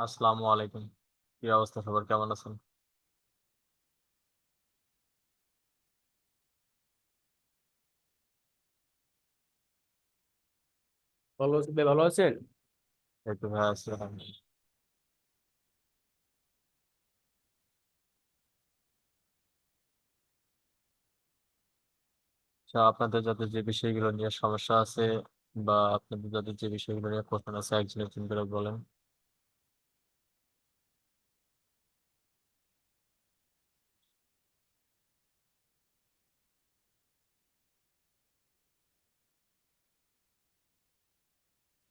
আসসালামু আলাইকুম। কি অবস্থা সবার? কেমন আছেন? ভালো আছি ভাই ভালো আছেন? এই তো ভাই আছি আচ্ছা আপনাদের যাদের যে বিষয়গুলো নিয়ে সমস্যা আছে বা আপনাদের যাদের যে বিষয়গুলো নিয়ে প্রশ্ন আছে একজনের একজন করে বলেন।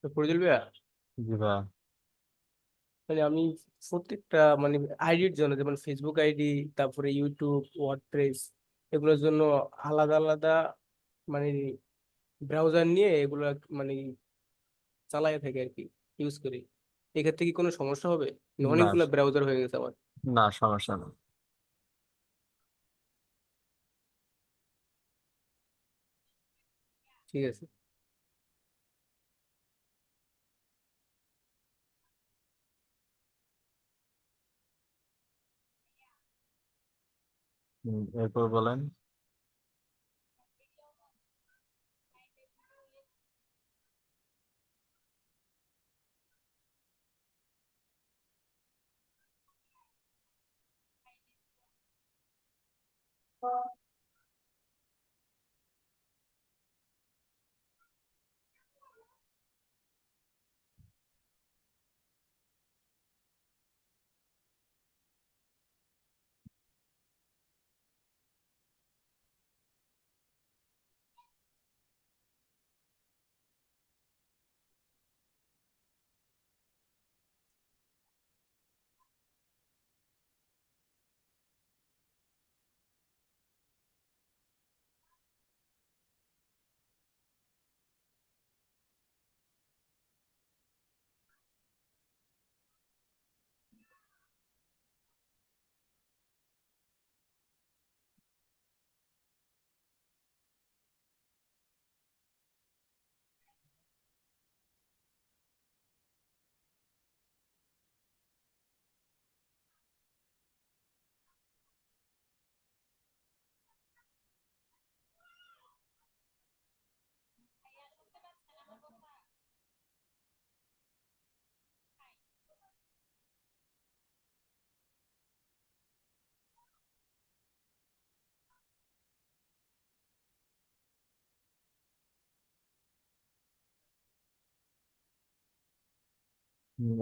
তো ফরিদুল ভাইয়া? জি ভাই মানে আমি প্রত্যেকটা মানে আইডির জন্য যেমন ফেসবুক আইডি তারপরে ইউটিউব ওয়ার্ডপ্রেস এগুলোর জন্য আলাদা আলাদা মানে ব্রাউজার নিয়ে এগুলো মানে চালাই থাকে আর কি ইউজ করি। এক্ষেত্রে কি কোনো সমস্যা হবে? অনেকগুলো ব্রাউজার হয়ে গেছে আমার। না সমস্যা না। ঠিক আছে। এরপর বলেন। হুম,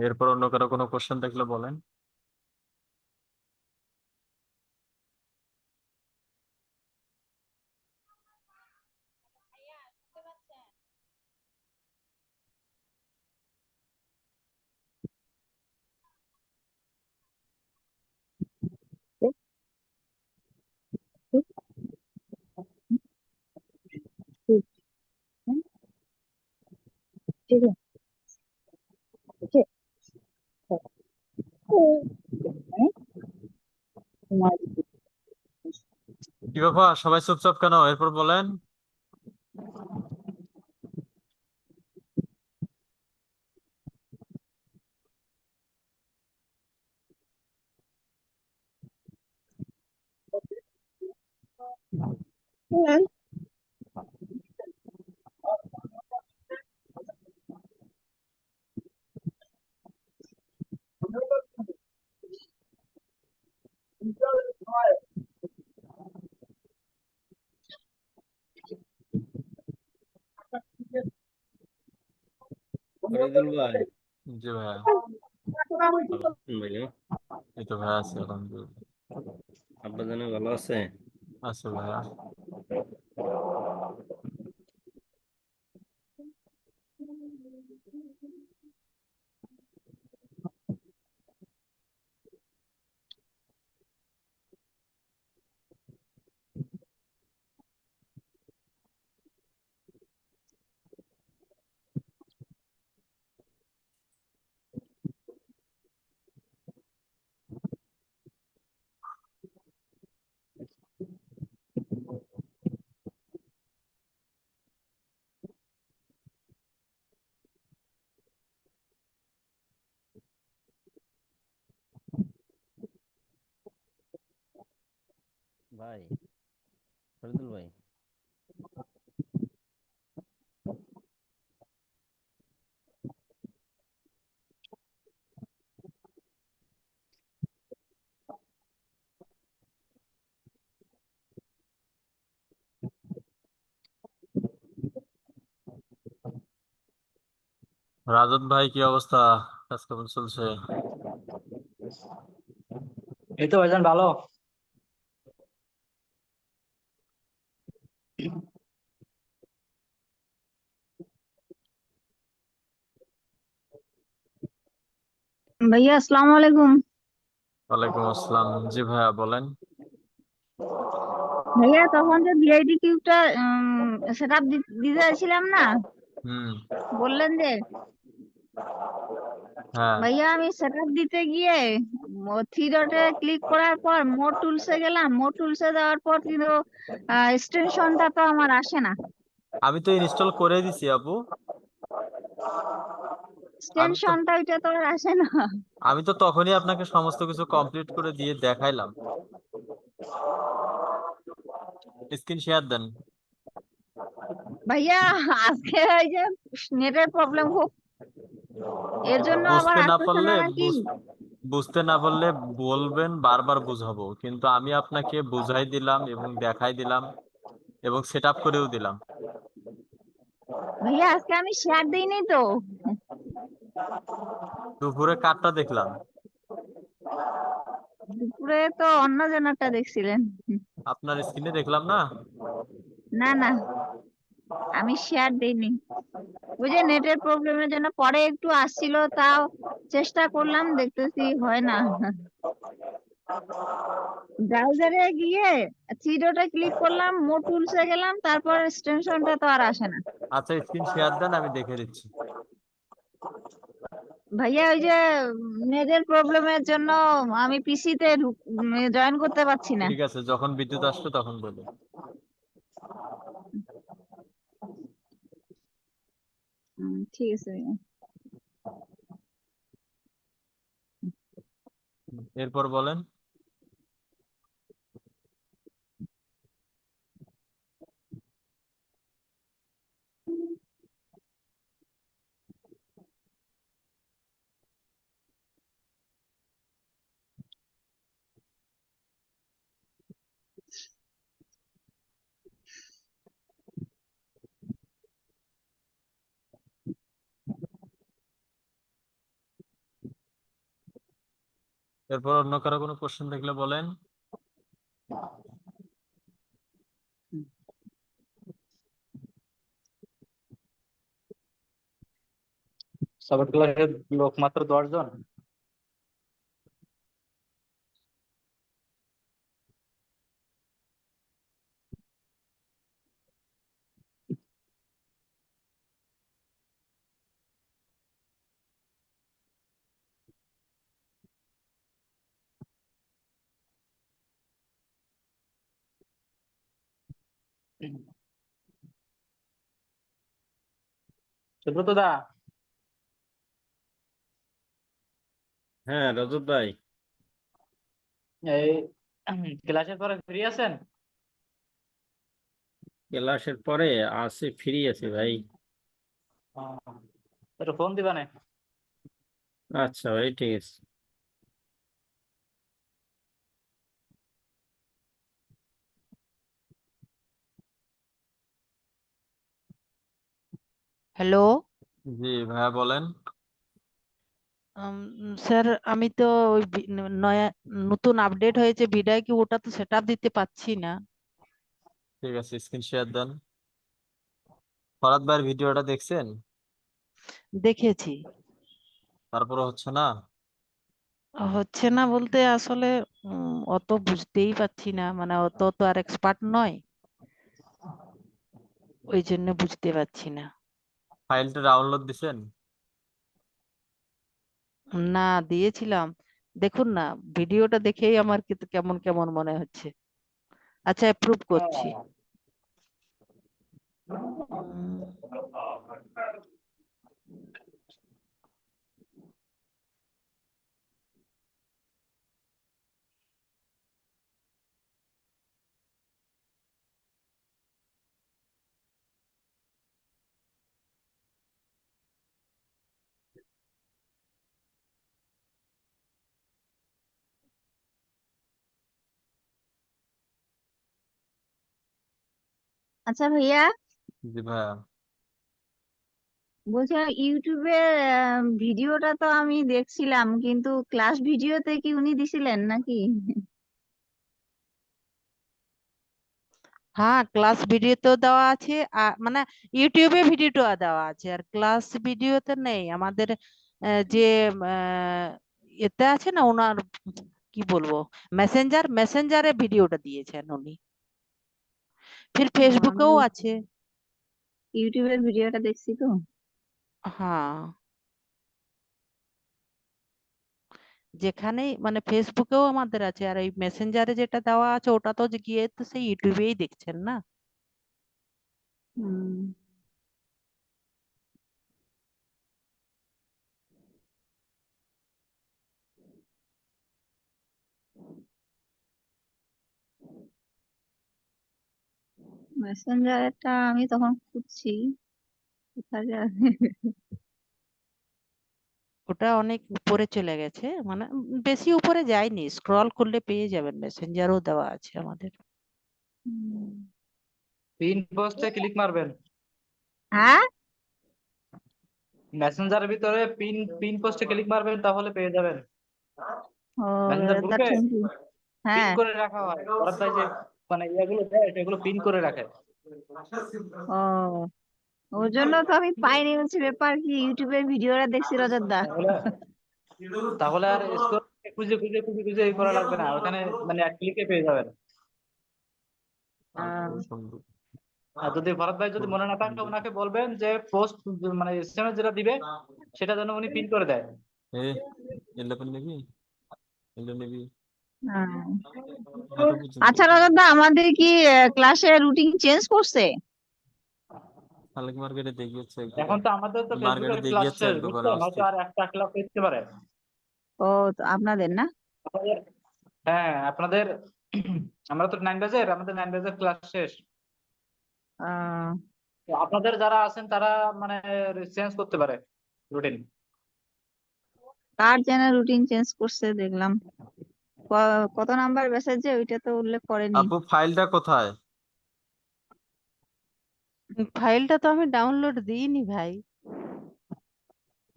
এরপর অন্য কারও কোনো কোশ্চেন থাকলে বলেন। কি বাবা সবাই চুপচাপ কেন? এরপর বলেন। ফরিদুল ভাই জি ভাইয়া ভাইয়া এই তো ভাইয়া আছে আলহামদুলিল্লাহ আপনার জন্য ভালো আছে আছে ভাইয়া ভাই ফরিদুল ভাই। রাজত ভাই কি অবস্থা? কাজ কেমন চলছে? এই তো ভাইজান ভালো। ভাইয়া আসসালামু আলাইকুম। ওয়ালাইকুম আসসালাম। জি ভাইয়া বলেন। ভাইয়া তখন যে ভিআইডি কিউবটা সেট আপ দিতে চাইছিলাম না হুম। বললেন যে হ্যাঁ। ভাইয়া আমি সেট আপ দিতে গিয়ে থ্রি ডটে ক্লিক করার পর মোর টুলসে গেলাম। মোর টুলসে যাওয়ার পর কিন্তু এক্সটেনশনটা তো আমার আসে না। আমি তো ইনস্টল করে দিছি আপু। এক্সটেনশনটা ওইটা তো আর আসে না। আমি তো তখনই আপনাকে সমস্ত কিছু কমপ্লিট করে দিয়ে দেখাইলাম। স্ক্রিন শেয়ার দেন। ভাইয়া আজকে ওই যে নেটের প্রবলেম খুব। এর জন্য আবার বুঝতে না পারলে বুঝতে না পারলে বলবেন বারবার বুঝাবো। কিন্তু আমি আপনাকে বুঝাই দিলাম এবং দেখাই দিলাম এবং সেট আপ করেও দিলাম। ভাইয়া আজকে আমি শেয়ার দিইনি তো। দুপুরে কারটা দেখলাম। দুপুরে তো অন্য জনেরটা দেখছিলেন। আপনার স্ক্রিনে দেখলাম না? না না। আমি শেয়ার দেইনি। যে নেটের প্রবলেমের জন্য পরে একটু আসছিল তাও চেষ্টা করলাম দেখতেছি হয় না। ব্রাউজারে গিয়ে থ্রি ডটে ক্লিক করলাম মোর টুলসে গেলাম তারপর এক্সটেনশনটা তো আর আসে না। আচ্ছা স্ক্রিন শেয়ার দেন আমি দেখে দিচ্ছি। ভাইয়া ওই যে মেয়েদের প্রবলেমের জন্য আমি পিসিতে জয়েন করতে পারছি না। ঠিক আছে যখন বিদ্যুৎ আসবে তখন বলো। ঠিক আছে এরপর বলেন। এরপর অন্য কারও কোনো কোশ্চেন দেখলে বলেন। সবার ক্লাসের লোক মাত্র দশ সুব্রত দা। হ্যাঁ রজত ভাই। এই ক্লাসের পরে ফ্রি আছেন? ক্লাসের পরে আছে ফ্রি আছে ভাই। ফোন দিবানে আচ্ছা ভাই ঠিক আছে। হ্যালো? জি ভাইয়া বলেন। স্যার আমি তো ওই বি- ন- নয়া নতুন আপডেট হয়েছে বিদায় কি ওটা তো সেট দিতে পাচ্ছি না। ঠিক আছে স্ক্রিন শেয়ার দেন। ফরাদ ভাইয়ের ভিডিওটা দেখছেন? দেখেছি। তারপরে হচ্ছে না? হচ্ছে না বলতে আসলে উম, অত বুঝতেই পারছি না মানে অত তো আর এক্সপার্ট নয়। ওই জন্য বুঝতে পারছি না। ফাইলটা ডাউনলোড দিছেন? না দিয়েছিলাম। দেখুন না ভিডিওটা দেখেই আমার কিন্তু কেমন কেমন মনে হচ্ছে। আচ্ছা অ্যাপ্রুভ করছি। আচ্ছা ভাইয়া? জি ভাইয়া। বলছিলাম ইউটিউবের ভিডিওটা তো আমি দেখছিলাম কিন্তু ক্লাস ভিডিওতে কি উনি দিছিলেন নাকি? হ্যাঁ ক্লাস ভিডিওতেও দেওয়া আছে আর মানে ইউটিউবে ভিডিওটা দেওয়া আছে আর ক্লাস ভিডিওতে নেই। আমাদের আহ, যে আহ, এতে আছে না ওনার কি বলব মেসেঞ্জার মেসেঞ্জারে ভিডিওটা দিয়েছেন উনি। ফির ফেসবুকেও আছে। ইউটিউবের ভিডিওটা দেখছি তো। হ্যাঁ। যেখানে মানে ফেসবুকেও আমাদের আছে আর এই মেসেঞ্জারে যেটা দেওয়া আছে ওটা তো গিয়ে তো সেই ইউটিউবেই দেখছেন না? হুম। মেসেঞ্জারটা আমি তখন খুঁজছি। কোথায় ওটা অনেক উপরে চলে গেছে। মানে বেশি উপরে যায়নি। স্ক্রল করলে পেয়ে যাবেন। মেসেঞ্জারও দেওয়া আছে আমাদের। পিন পোস্টে ক্লিক মারবেন। হ্যাঁ? মেসেঞ্জারের ভিতরে পিন পিন পোস্টে ক্লিক মারবেন তাহলে পেয়ে যাবেন। ও মেসেঞ্জার গ্রুপে থ্যাংক পিন হ্যাঁ। করে রাখা হয়। মানে ইয়েগুলো দেয় সেগুলো পিন করে রাখে। ও ওর জন্য তো আমি পাইনি হচ্ছে ব্যাপার কি ইউটিউবের ভিডিওটা দেখছি রজত দা। তাহলে তাহলে আর খুঁজে খুঁজে খুঁজে খুঁজে এই করা লাগবে না ওখানে মানে এক ক্লিকে পেয়ে যাবেন। আর যদি ভরত ভাই যদি মনে না থাকে ওনাকে বলবেন যে পোস্ট মানে এসএমএস যেটা দিবে সেটা যেন উনি পিন করে দেয়। এ ইলেভেন নিবি এলো নিবি পর্যন্ত। আচ্ছা রজত দা আমাদের কি ক্লাসে রুটিন চেঞ্জ করছে? শালিক মার্কেটে দেখিয়েছে? এখন তো আমাদের তো মার্কেটে দেখিয়েছে আর একটা ক্লাস করতে পারে। ও তো আপনাদের না? হ্যাঁ আপনাদের আমরা তো নাইন বাজের আমাদের নাইন বাজের ক্লাস শেষ। আহ, আপনাদের যারা আছেন তারা মানে চেঞ্জ করতে পারে রুটিন কার যেন রুটিন চেঞ্জ করছে দেখলাম। কত নাম্বার মেসেজ যে ওইটা তো উল্লেখ করেনি। আপু ফাইলটা কোথায়? ফাইলটা তো আমি ডাউনলোড দিইনি ভাই।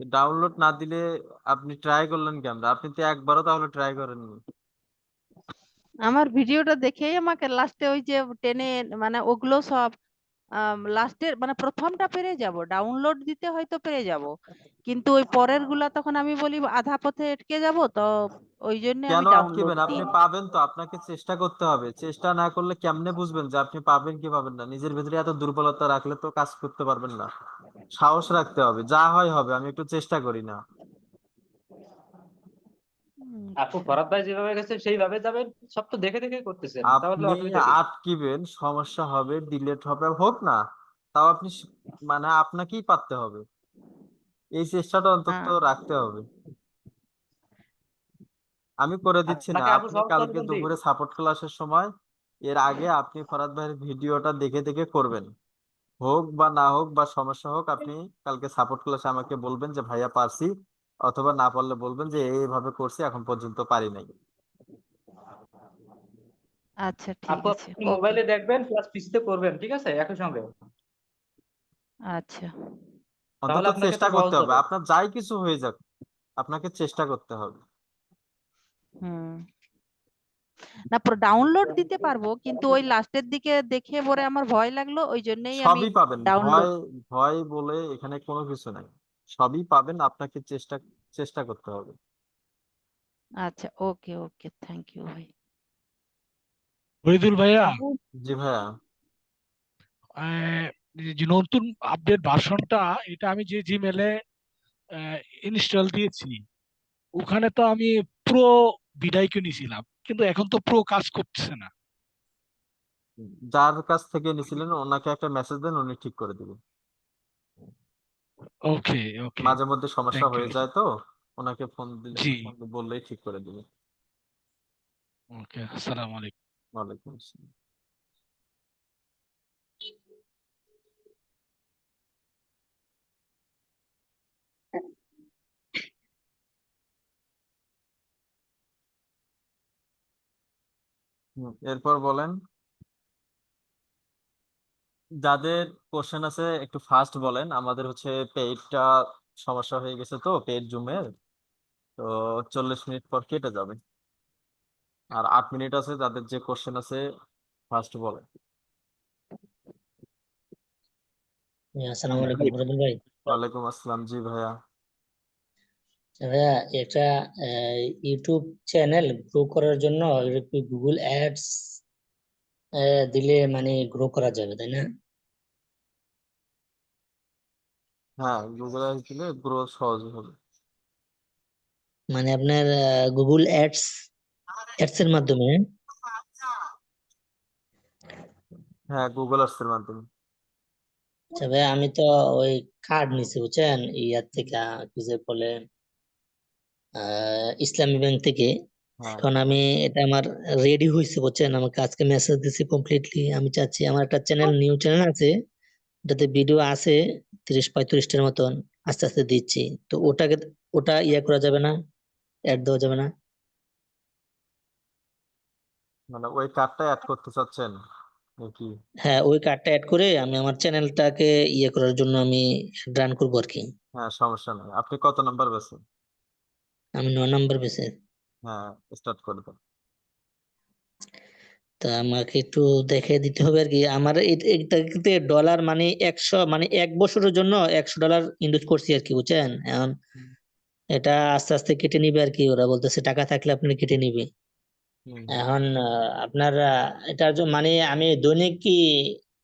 ডাউনলোড না দিলে আপনি ট্রাই করলেন কেমন? আপনি তো একবারও তাহলে ট্রাই করেননি। আমার ভিডিওটা দেখেই আমাকে লাস্টে ওই যে টেনে মানে ওগুলো সব লাস্টের মানে প্রথমটা পেরে যাব। ডাউনলোড দিতে হয়তো পেরে যাব। কিন্তু ওই পরেরগুলা তখন আমি বলি আধা পথে আটকে যাব তো ওই জন্য আমি ডাউনলোড আপনি পাবেন তো আপনাকে চেষ্টা করতে হবে। চেষ্টা না করলে কেমনে বুঝবেন যে আপনি পাবেন কি পাবেন না? নিজের ভিতরে এত দুর্বলতা রাখলে তো কাজ করতে পারবেন না। সাহস রাখতে হবে যা হয় হবে আমি একটু চেষ্টা করি না। আপু ভরত ভাই যেভাবে গেছে সেইভাবে যাবেন সব তো দেখে দেখে করতেছেন। তাহলে আপনি অসুবিধা কি আটকিবেন সমস্যা হবে ডিলেট হবে হোক না তাও আপনি স- মানে আপনাকেই পারতে হবে। এই চেষ্টাটা অন্তত হ্যাঁ। রাখতে হবে। আমি করে দিচ্ছি না আপনি সহজ কালকে করবেন দি। দুপুরে সাপোর্ট ক্লাসের সময় এর আগে আপনি ফরাদ ভাইয়ের ভিডিওটা দেখে দেখে করবেন। হোক বা না হোক বা সমস্যা হোক আপনি কালকে সাপোর্ট ক্লাসে আমাকে বলবেন যে ভাইয়া পারছি। অথবা না পারলে বলবেন যে এইভাবে করছি এখন পর্যন্ত পারি নাই। আচ্ছা ঠিক আছে আপনি মোবাইলে দেখবেন প্লাস পিসিতে করবেন ঠিক আছে? একই সঙ্গে। আচ্ছা। তাহলে অন্তত চেষ্টা করতে হবে। আপনার যাই কিছু হয়ে যাক আপনাকে চেষ্টা করতে হবে। হুম। না পুরো ডাউনলোড দিতে পারব কিন্তু ওই লাস্টের দিকে দেখে পরে আমার ভয় লাগল ওই জন্যই আমি সবই পাবেন। ডাউনলোড ভয় ভয় বলে এখানে কোনো কিছু নাই। সবই পাবেন আপনাকে চেষ্টা চেষ্টা করতে হবে। আচ্ছা ওকে ওকে থ্যাংক ইউ ভাই। শহীদুল ভাইয়া? জি ভাইয়া। যে নতুন আপডেট ভার্সনটা এটা আমি যে জিমেলে ইনস্টল দিয়েছি ওখানে তো আমি প্রো বিদায়কে নিয়েছিলাম কিন্তু এখন তো প্রো কাজ করতেছে না। যার কাছ থেকে নিছিলেন ওনাকে একটা মেসেজ দেন উনি ঠিক করে দিবেন। ওকে ওকে মাঝে মধ্যে সমস্যা Thank হয়ে যায় তো? ওনাকে ফোন দিলে জি। ফোন বললেই ঠিক করে দিবে। ওকে আসসালামু আলাইকুম। ওয়ালাইকুম আসসালাম। হুম, এরপর বলেন। যাদের কোশ্চেন আছে একটু ফাস্ট বলেন। আমাদের হচ্ছে পেইডটা সমস্যা হয়ে গেছে তো পেইড জুমের। তো চল্লিশ মিনিট পর কেটে যাবে। আর আট মিনিট আছে যাদের যে কোশ্চেন আছে ফার্স্ট বলেন। আসসালামু আলাইকুম ভাই। ওয়ালাইকুম আসসালাম জি ভাইয়া। আচ্ছা ভাইয়া একটা ইউটিউব চ্যানেল গ্রো করার জন্য গুগল অ্যাডস দিলে মানে গ্রো করা যাবে তাই না? হ্যাঁ গুগলে দিলে গ্রো সহজ হবে। মানে আপনার গুগল অ্যাডস অ্যাডস এর মাধ্যমে? হ্যাঁ গুগল আর্টসের মাধ্যমে। আচ্ছা আমি তো ওই কার্ড নিছি বুঝছেন? ইয়ার থেকে কি যে বলে ইসলামী ব্যাংক থেকে। হ্যাঁ। এখন আমি এটা আমার রেডি হয়েছে বুঝছেন? আমাকে আজকে মেসেজ দিছি কমপ্লিটলি আমি চাচ্ছি আমার একটা চ্যানেল নিউ চ্যানেল আছে। এটাতে ভিডিও আছে তিরিশ পঁয়ত্রিশটার মতন। আস্তে আস্তে দিচ্ছি। তো ওটাকে ওটা ইয়ে করা যাবে না? অ্যাড দেওয়া যাবে না? মানে ওই কার্ডটা অ্যাড করতে চাচ্ছেন নাকি? হ্যাঁ ওই কার্ডটা অ্যাড করে আমি আমার চ্যানেলটাকে ইয়ে করার জন্য আমি রান করব আর কি হ্যাঁ সমস্যা নেই। আপনি কত নাম্বার বেছেন? আমি নয় নাম্বার বেসে হ্যাঁ স্টার্ট করে দেন তা আমাকে একটু দেখে দিতে হবে আর কি আমার এটাতে ডলার মানে একশো মানে এক বছরের জন্য একশো ডলার ইনভেস্ট করছি আর কি বুঝছেন? এখন এটা আস্তে আস্তে কেটে নিবে আর কি ওরা। বলতেছে টাকা থাকলে আপনি কেটে নিবে। এখন আপনার এটার মানে আমি দৈনিক কি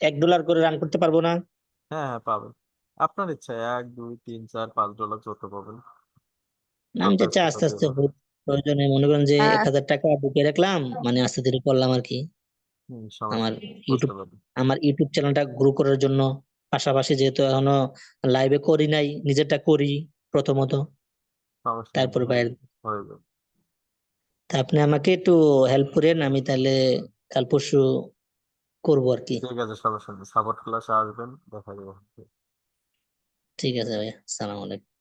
এক ডলার করে রান করতে পারব না? হ্যাঁ হ্যাঁ পাবেন। আপনার ইচ্ছা এক দুই তিন চার পাঁচ ডলার যত পাবেন। আমি চাচ্ছি আস্তে আস্তে। প্রয়োজনে মনে করেন যে এক হ্যাঁ। হাজার টাকা ঢুকে রাখলাম মানে আস্তে ধীরে করলাম আর কি। আমার ইউটিউব আমার ইউটিউব চ্যানেলটা গ্রো করার জন্য পাশাপাশি যেহেতু এখনও লাইভে করি নাই নিজেরটা করি প্রথমত। নেই বাইরে তা আপনি আমাকে একটু হেল্প করেন আমি তাহলে কাল পরশু করব আর কি। ঠিক আছে সমস্যা নেই সাপোর্ট ক্লাসে আসবেন দেখা যাবে। ঠিক আছে ভাইয়া সালাম আলাইকুম।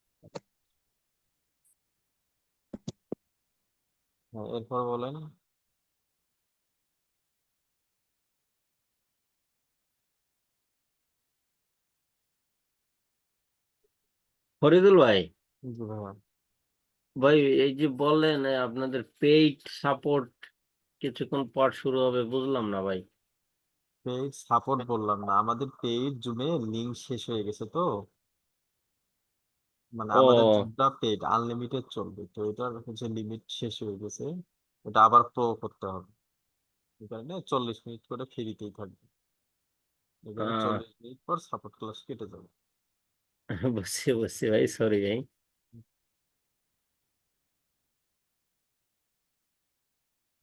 হ্যাঁ এরপর বলেন। ফরিদুল ভাই। জি ভাইয়া। ভাই এই যে বললেন আপনাদের পেইড সাপোর্ট কিছুক্ষণ পর শুরু হবে বুঝলাম না ভাই। পেইড সাপোর্ট বললাম না আমাদের পেইড জুমে লিংক শেষ হয়ে গেছে তো। মানে ও। আমাদের জুমটা পেইড আনলিমিটেড চলবে। তো এটার হচ্ছে লিমিট শেষ হয়ে গেছে। ওটা আবার প্রো করতে হবে। এই কারণে চল্লিশ মিনিট করে ফ্রিতেই থাকবে। এখানে আহ, চল্লিশ মিনিট পর সাপোর্ট ক্লাস কেটে যাবে। বুঝছি বুঝছি ভাই সরি ভাই।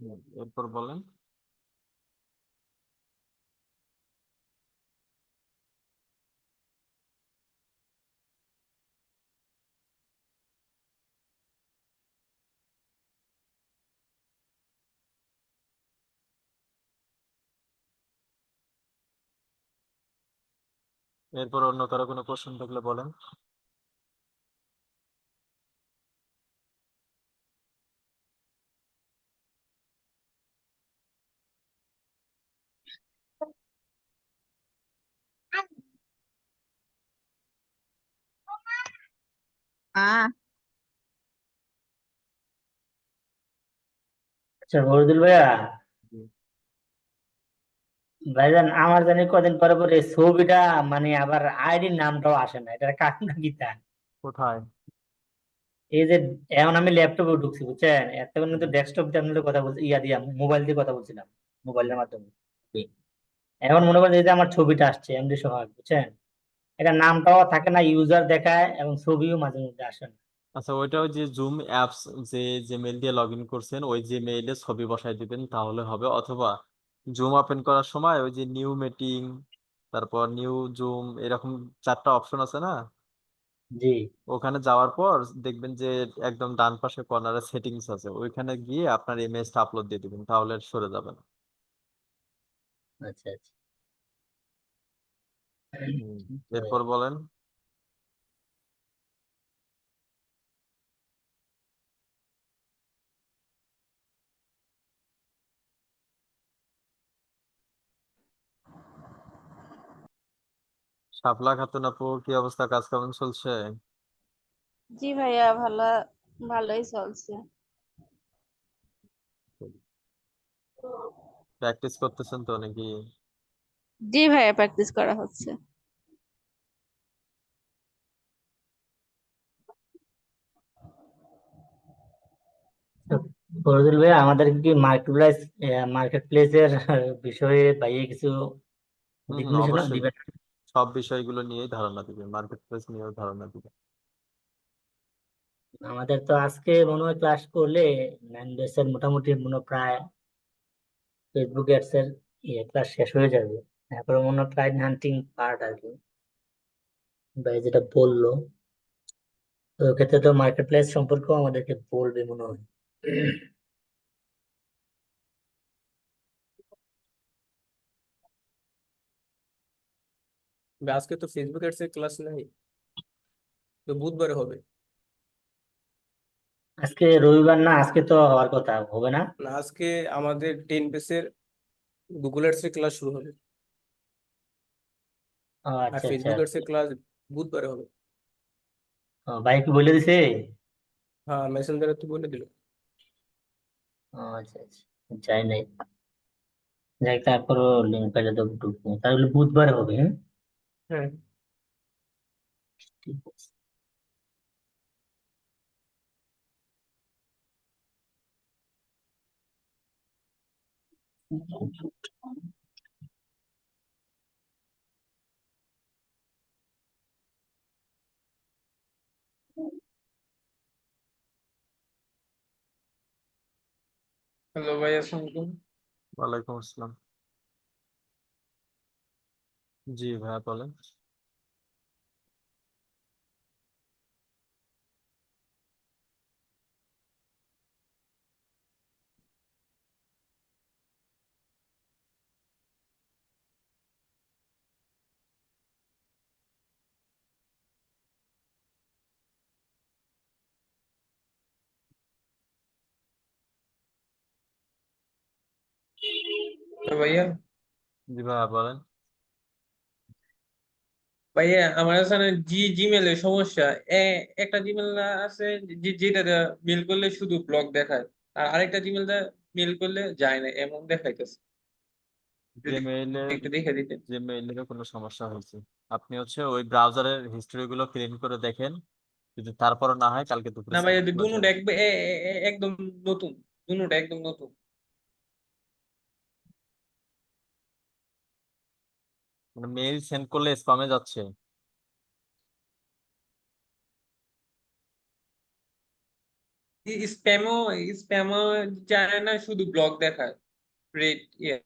হুম, এরপর বলেন। এরপর অন্য কারও কোনো কোশ্চেন থাকলে বলেন আচ্ছা ফজলুল ভাইয়া। ভাইজান আমার জানি কদিন পরে পরে ছবিটা মানে আবার আইডির নামটাও আসে না। এটার কারণ কি তা কোথায়? এই যে এখন আমি ল্যাপটপে ঢুকছি বুঝছেন? এতক্ষণ কিন্তু ডেস্কটপ দিয়ে আপনাদের কথা বলছি ইয়া দিয়া মোবাইল দিয়ে কথা বলছিলাম মোবাইলের মাধ্যমে। এখন মনে করেন এই যে আমার ছবিটা আসছে এমডি সোহাগ বুঝছেন? এটা নামটাও থাকে না ইউজার দেখায় এবং ছবিও মাঝে মধ্যে আসে না। আচ্ছা ওইটা ওই যে জুম অ্যাপস যে জিমেইল দিয়ে লগ ইন করছেন ওই জিমেইলে ছবি বসায় দিবেন তাহলে হবে অথবা জুম ওপেন করার সময় ওই যে নিউ মিটিং তারপর নিউ জুম এরকম চারটা অপশন আছে না? জি। ওখানে যাওয়ার পর দেখবেন যে একদম ডান পাশে কর্নারে সেটিংস আছে ওইখানে গিয়ে আপনার ইমেজটা আপলোড দিয়ে দিবেন তাহলে আর সরে যাবে না। আচ্ছা আচ্ছা। হুম, এরপর বলেন। শাপলা খাতুন আপু কি অবস্থা? কাজ কেমন চলছে? জি ভাইয়া ভালো ভালোই চলছে। প্র্যাকটিস করতেছেন তো নাকি? জি ভাইয়া প্র্যাকটিস করা হচ্ছে। ফজল ভাই আমাদের কি মার্কেট প্লেস মার্কেট বিষয়ে ভাইয়া কিছু দিক নির্দেশনা অবশ্যই। দিবেন? সব বিষয়গুলো নিয়েই ধারণা দিবে মার্কেট প্লেস নিয়েও ধারণা দিবে। আমাদের তো আজকে মনে হয় ক্লাস করলে নাইন মোটামুটি মনে প্রায় ফেসবুক অ্যাডস এর ইয়ে ক্লাস শেষ হয়ে যাবে। তারপরে মনে হয় হান্টিং পার্ট আর কি। ভাই যেটা বলল, তো ক্ষেত্রে তো মার্কেট প্লেস সম্পর্কেও আমাদেরকে বলবে মনে হয়। আজকে তো ফেসবুক এর ক্লাস নাই। তো বুধবারে হবে। আজকে রবিবার না আজকে তো হওয়ার কথা হবে না? না আজকে আমাদের টেন বেসের গুগল এর ক্লাস শুরু হবে। আর আচ্ছা। আচ্ছা ফেসবুক এর ক্লাস বুধবারে হবে। ভাই কি বলে দিছে? হ্যাঁ মেসেঞ্জারে তো বলে দিল। ও আচ্ছা আচ্ছা যাই নাই। যাই তারপরও লিঙ্ক পেলে তো ঢুকবো তাহলে বুধবার হবে হ্যাঁ? হ্যাঁ ঠিক আছে হ্যালো ভাই আসসালামু আলাইকুম ওয়ালাইকুম আসসালাম জি ভাইয়া বলেন তো ভাইয়া জি ভাইয়া বলেন ভাইয়া আমার কাছে জি জিমেলে সমস্যা। এ একটা জিমেল আছে যে- যেটা মেল করলে শুধু ব্লক দেখায় আর আরেকটা জিমেল মেল করলে যায় না এমন দেখাইতেছে। যদি জিমেইলে একটু দেখে দিতেন। জিমেইলেরও কোনো সমস্যা হয়েছে। আপনি হচ্ছে ওই ব্রাউজারের হিস্ট্রি গুলো ক্লিন করে দেখেন যদি তারপরও না হয় কালকে দুপুরে না ভাইয়া সাবমিট করে দুনুটা দেবেন। একবার এ- এ- এ- একদম নতুন দুনুটা একদম নতুন। মানে মেইল সেন্ড করলে স্প্যামে যাচ্ছে। স্প্যামও স্প্যামও যায় না, শুধু ব্লক দেখায়। রেড ইয়ে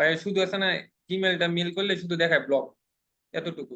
ভাইয়া শুধু আছে না জিমেলটা মেল করলে শুধু দেখায় ব্লক এতটুকু।